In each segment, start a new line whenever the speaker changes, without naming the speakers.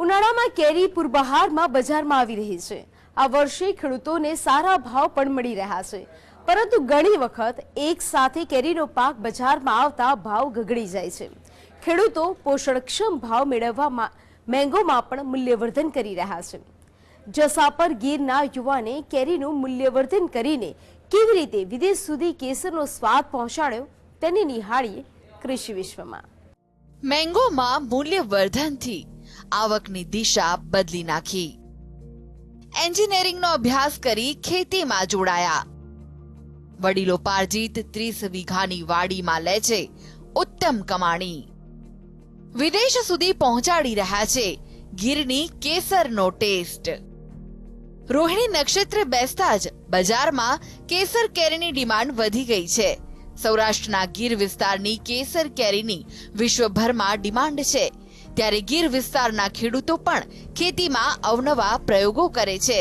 ઉનાળામાં કેરી પૂરબહારમાં બજારમાં આવી રહી છે. આ વર્ષે ખેડૂતોને સારા ભાવ પણ મળી રહ્યા છે. પરંતુ ઘણી વખત એક સાથે કેરીનો પાક બજારમાં આવતા ભાવ ગગડી જાય છે. ખેડૂતો પોષણક્ષમ ભાવ મેળવવામાં મેંગોમાં પણ મૂલ્યવર્ધન કરી રહ્યા છે. જસાપર ગીરના યુવાને કેરીનું મૂલ્યવર્ધન કરીને કેવી રીતે વિદેશ સુધી કેસરનો સ્વાદ પહોંચાડ્યો તેને નિહાળીએ કૃષિ વિશ્વમાં.
મેંગોમાં મૂલ્યવર્ધનથી આવકની દિશા બદલી નાખી. એન્જિનિયરિંગનો અભ્યાસ કરી ખેતીમાં જોડાયા. વડીલો પારજીત ત્રીસ વીઘાની વાડીમાં લે છે ઉત્તમ કમાણી. વિદેશ સુધી પહોંચાડી રહ્યા છે ગીરની કેસરનો ટેસ્ટ. રોહિણી નક્ષત્ર બેસતા જ બજારમાં કેસર કેરીની ડિમાન્ડ વધી ગઈ છે. સૌરાષ્ટ્રના ગીર વિસ્તારની કેસર કેરીની વિશ્વભરમાં ડિમાન્ડ છે. ત્યારે ગીર વિસ્તારના ખેડૂતો પણ ખેતીમાં અવનવા પ્રયોગો કરે છે.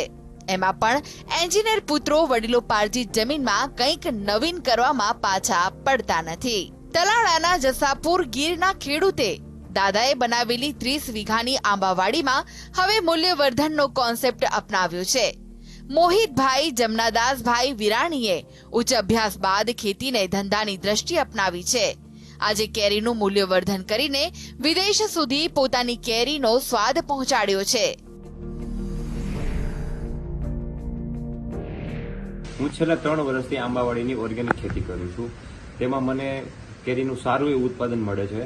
એમાં પણ એન્જિનિયર પુત્રો વડીલો પાર્જિત જમીનમાં કંઈક નવીન કરવામાં પાછા પડતા નથી. તલાળાના જસાપુર ગીરના ખેડૂતે દાદાએ બનાવેલી ત્રીસ વીઘાની આંબાવાડીમાં હવે મૂલ્યવર્ધનનો કોન્સેપ્ટ અપનાવ્યો છે. મોહિતભાઈ જમનાદાસભાઈ વિરાણીએ ઉચ્ચ અભ્યાસ બાદ ખેતીને ધંધાની દ્રષ્ટિ અપનાવી છે. આજે કેરીનું મૂલ્યવર્ધન કરીને વિદેશ સુધી પોતાની કેરીનો સ્વાદ પહોંચાડ્યો છે.
હું છેલ્લા ત્રણ વર્ષથી આંબાવાડીની ઓર્ગેનિક ખેતી કરું છું. તેમાં મને કેરીનું સારું એવું ઉત્પાદન મળે છે.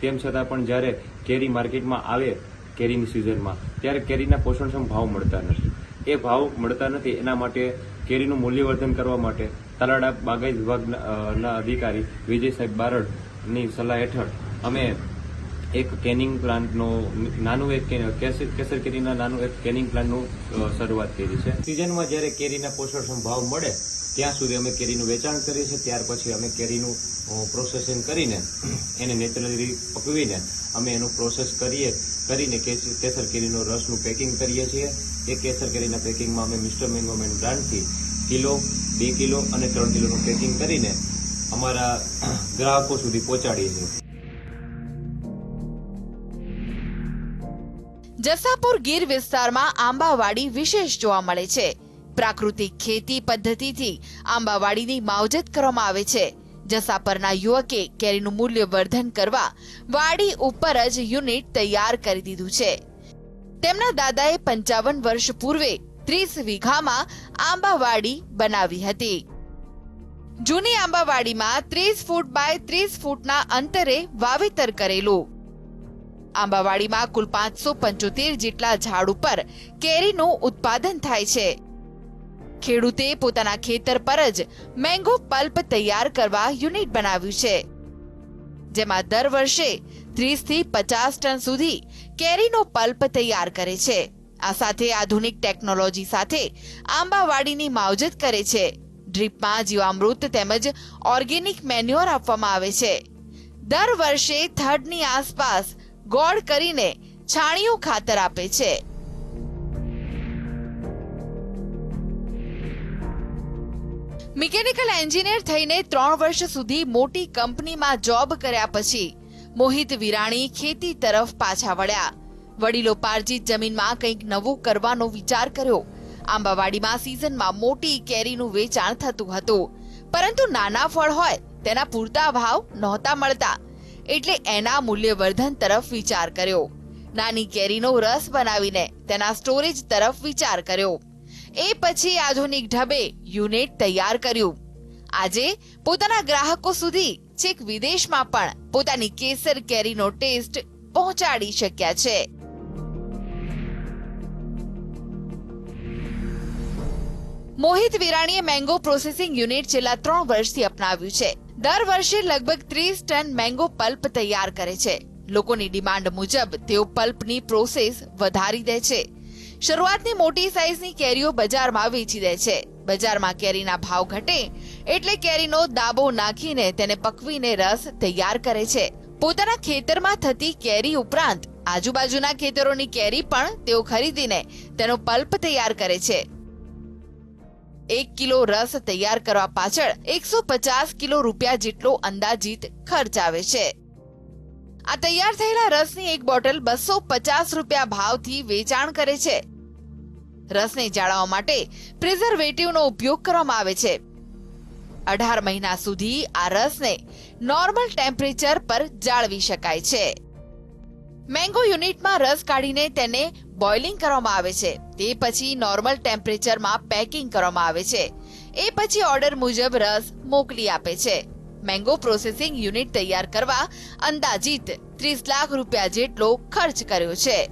તેમ છતાં પણ જ્યારે કેરી માર્કેટમાં આવે કેરીની સિઝનમાં ત્યારે કેરીના પોષણક્ષમ ભાવ મળતા નથી. એ ભાવ મળતા નથી એના માટે કેરીનું મૂલ્યવર્ધન કરવા માટે તલાડા બાગાયત વિભાગના અધિકારી વિજય સાહેબ બારડની સલાહ હેઠળ અમે એક કેનિંગ પ્લાન્ટનો નાનું એક કેસર કેરીના નાનું એક કેનિંગ પ્લાન્ટનું શરૂઆત કરી છે. સિઝનમાં જ્યારે કેરીના પોષણ ભાવ મળે, ત્યાં સુધી અમે કેરીનું વેચાણ કરીએ છીએ, ત્યાર પછી અમે કેરીનું પ્રોસેસિંગ કરીને એને નેચરલી પકવીને અમે એનું પ્રોસેસ કરીએ, કરીને કેસ- કેસર કેરીનો રસનું પેકિંગ કરીએ છીએ. એ કેસર કેરીના પેકિંગમાં અમે મિસ્ટર મેંગોમેન બ્રાન્ડથી કિલો બે કિલો અને ત્રણ કિલોનું પેકિંગ કરીને અમારા ગ્રાહકો સુધી પહોંચાડીએ છીએ.
જસાપુર ગીર વિસ્તારમાં આંબાવાડી વિશેષ જોવા મળે છે. પ્રાકૃતિક ખેતી પદ્ધતિથી આંબાવાડીની માવજત કરવામાં આવે છે. જસાપરના યુવકે કેરીનું મૂલ્ય વર્ધન કરવા વાડી ઉપર જ યુનિટ તૈયાર કરી દીધું છે. તેમના દાદાએ પંચાવન વર્ષ પૂર્વે ત્રીસ વીઘામાં આંબાવાડી બનાવી હતી. જૂની આંબાવાડીમાં ત્રીસ ફૂટ બાય ત્રીસ ફૂટના અંતરે વાવેતર કરેલું. આંબાવાડીમાં કુલ પાંચસો પંચોતેર જેટલા ઝાડ ઉપર કેરીનું ઉત્પાદન થાય છે. ખેડૂતે પોતાના ખેતર પર જ મેંગો પલ્પ તૈયાર કરવા યુનિટ બનાવ્યું છે. જેમાં દર વર્ષે ત્રીસથી પચાસ ટન સુધી કેરીનો પલ્પ તૈયાર કરે છે. આ સાથે આધુનિક ટેકનોલોજી સાથે આંબાવાડીની માવજત કરે છે. ડ્રીપમાં જીવામૃત તેમજ ઓર્ગેનિક મેન્યોર આપવામાં આવે છે. દર વર્ષે થડની આસપાસ ગોળ કરીને છાણિયું ખાતર આપે છે. મિકેનિકલ એન્જિનિયર થઈને ત્રણ વર્ષ સુધી મોટી કંપનીમાં જોબ કર્યા પછી મોહિત વિરાણી ખેતી તરફ પાછા વળ્યા. વડીલો પાર્જિત જમીનમાં કંઈક નવું કરવાનો વિચાર કર્યો. આંબાવાડીમાં સિઝનમાં મોટી કેરીનું વેચાણ થતું હતું. પરંતુ નાના ફળ હોય, તેના પૂરતા ભાવ નહોતા મળતા. એટલે એના મૂલ્યવર્ધન તરફ વિચાર કર્યો. નાની કેરીનો રસ બનાવીને તેના સ્ટોરેજ તરફ વિચાર કર્યો. એ પછી આધુનિક ઢબે યુનિટ તૈયાર કર્યું. આજે પોતાના ગ્રાહકો સુધી, છેક વિદેશમાં પણ પોતાની કેસર કેરીનો ટેસ્ટ પહોંચાડી શક્યા છે. મોહિત વિરાણીએ મેંગો પ્રોસેસિંગ યુનિટ છેલ્લા ત્રણ વર્ષથી અપનાવ્યું છે. દર વર્ષે લગભગ ત્રીસ ટન મેંગો પલ્પ તૈયાર કરે છે. લોકોની ડિમાન્ડ મુજબ તેઓ પલ્પની પ્રોસેસ વધારી દે છે. શરૂઆતની મોટી સાઈઝની કેરીઓ બજારમાં વેચી દે છે. બજારમાં કેરીના ભાવ ઘટે એટલે કેરીનો દાબો નાખીને તેને પકવીને રસ તૈયાર કરે છે. પોતાના ખેતરમાં થતી કેરી ઉપરાંત આજુબાજુના ખેતરોની કેરી પણ તેઓ ખરીદીને તેનો પલ્પ તૈયાર કરે છે. એક કિલો રસ તૈયાર કરવા પાછળ એકસો પચાસ કિલો રૂપિયા જેટલો અંદાજિત ખર્ચ આવે છે. આ તૈયાર થયેલા રસની એક બોટલ બસો પચાસ રૂપિયા ભાવથી વેચાણ કરે છે. રસને જાળવવા માટે પ્રિઝર્વેટિવનો ઉપયોગ કરવામાં આવે છે. અઢાર મહિના સુધી આ રસને નોર્મલ ટેમ્પરેચર પર જાળવી શકાય છે. મેંગો યુનિટમાં રસ કાઢીને તેને બોઇલિંગ કરવામાં આવે છે. તે પછી નોર્મલ ટેમ્પરેચરમાં પેકિંગ કરવામાં આવે છે. એ પછી ઓર્ડર મુજબ રસ મોકલી આપે છે. મેંગો પ્રોસેસિંગ યુનિટ તૈયાર કરવા અંદાજિત ત્રીસ લાખ રૂપિયા જેટલો ખર્ચ કર્યો છે.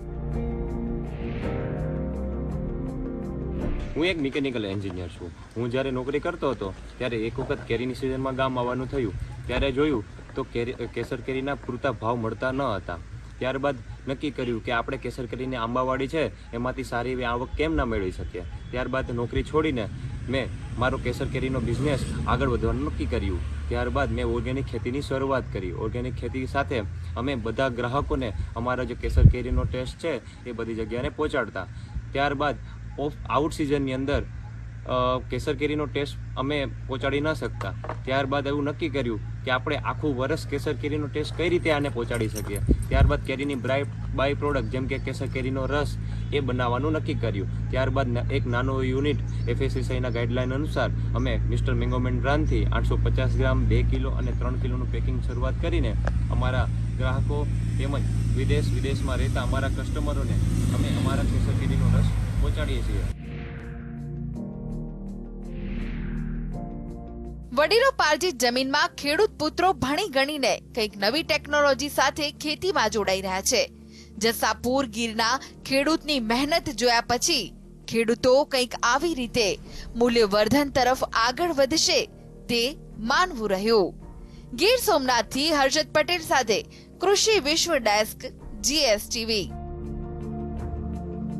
હું એક મિકેનિકલ એન્જિનિયર છું. હું જ્યારે નોકરી કરતો હતો, ત્યારે એક વખત કેરીની સિઝનમાં ગામ આવવાનું થયું. ત્યારે જોયું તો કેરી કેસર કેરીના પૂરતા ભાવ મળતા ન હતા. ત્યારબાદ નક્કી કર્યું કે આપણે કેસર કેરીની આંબાવાડી છે, એમાંથી સારી એવી આવક કેમ ના મેળવી શકીએ? ત્યારબાદ નોકરી છોડીને મેં મારો કેસર કેરીનો બિઝનેસ આગળ વધવાનું નક્કી કર્યું. ત્યારબાદ મેં ઓર્ગેનિક ખેતીની શરૂઆત કરી. ઓર્ગેનિક ખેતી સાથે અમે બધા ગ્રાહકોને અમારા જે કેસર કેરીનો ટેસ્ટ છે, એ બધી જગ્યાને પહોંચાડતા. ત્યારબાદ ઓફ આઉટ સિઝનની અંદર કેસર કેરીનો ટેસ્ટ અમે પહોંચાડી ન શકતા. ત્યારબાદ એવું નક્કી કર્યું કે આપણે આખું વરસ કેસર કેરીનો ટેસ્ટ કઈ રીતે આને પહોંચાડી શકીએ. ત્યારબાદ કેરીની બ્રાય બાય પ્રોડક્ટ જેમ કે કેસર કેરીનો રસ એ બનાવવાનું નક્કી કર્યું. ત્યારબાદ એક નાનો યુનિટ એફએસએસઆઈના ગાઈડલાઈન અનુસાર અમે મિસ્ટર મેંગોમેન બ્રાન્ડથી આઠસો પચાસ ગ્રામ બે કિલો અને ત્રણ કિલોનું પેકિંગ શરૂઆત કરીને અમારા ગ્રાહકો તેમજ વિદેશ વિદેશમાં રહેતા અમારા કસ્ટમરોને અમે અમારા કેસર કેરીનો રસ પહોંચાડીએ છીએ.
વડીલો પાર્જિત જમીનમાં ખેડૂત પુત્રો ભણી ગણીને કંઈક નવી ટેકનોલોજી સાથે ખેતીમાં જોડાઈ રહ્યા છે. જસાપુર ગીરના ખેડૂતની મહેનત જોયા પછી ખેડૂતો કંઈક આવી રીતે મૂલ્યવર્ધન તરફ આગળ વધશે તે માનવું રહ્યું. ગીર સોમનાથથી હર્ષદ પટેલ સાથે કૃષિ વિશ્વ ડેસ્ક, જીએસટીવી.